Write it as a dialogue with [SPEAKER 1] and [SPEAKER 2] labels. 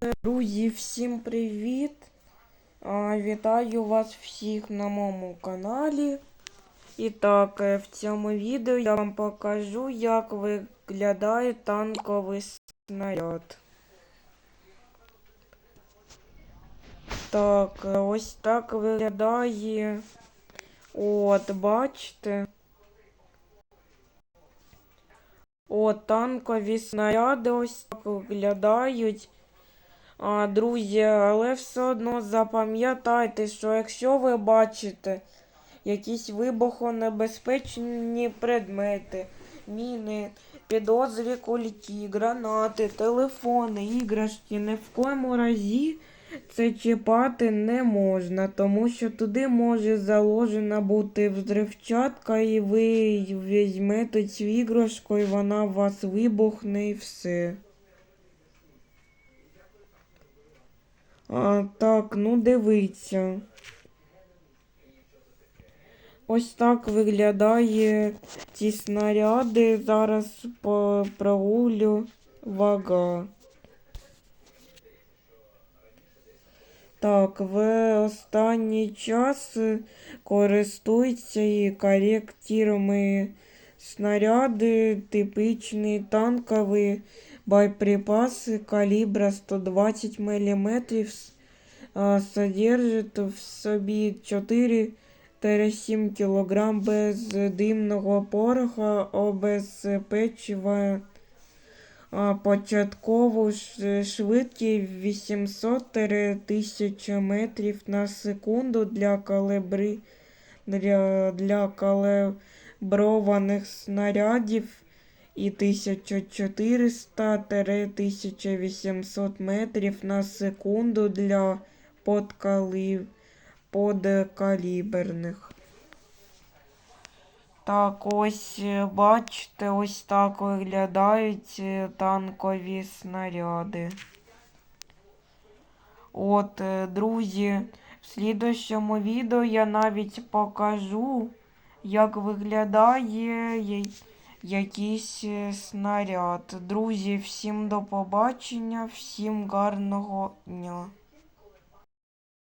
[SPEAKER 1] Друзі, всім привіт! Вітаю вас всіх на моєму каналі. І так, е, в цьому відео я вам покажу, як виглядає танковий снаряд. Так, е, ось так виглядає. От, бачите. От, танкові снаряди ось так виглядають. Друзі, але все одно запам'ятайте, що якщо ви бачите якісь вибухонебезпечні предмети, міни, підозрі культі, гранати, телефони, іграшки, ні в коєму разі це чіпати не можна, тому що туди може заложена бути взривчатка, і ви візьмете цю іграшку, і вона у вас вибухне і все. А, так, ну дивіться. Ось так виглядає ці снаряди. Зараз по прогулю вага. Так, в останній час користуються і коректируємо снаряди, типичні танкові боєприпаси калібра 120 мм содержать в собі 4-7 кг бездимного пороха, обезпечує початкову швидкість 800-1000 метрів на секунду для калібри для, для каліброваних снарядів і 1400-1800 метрів на секунду для подкаліб... подкаліберних. Так, ось е, бачите, ось так виглядають е, танкові снаряди. От, е, друзі, в слідущому відео я навіть покажу, як виглядає якийсь е, снаряд. Друзі, всім до побачення, всім гарного дня.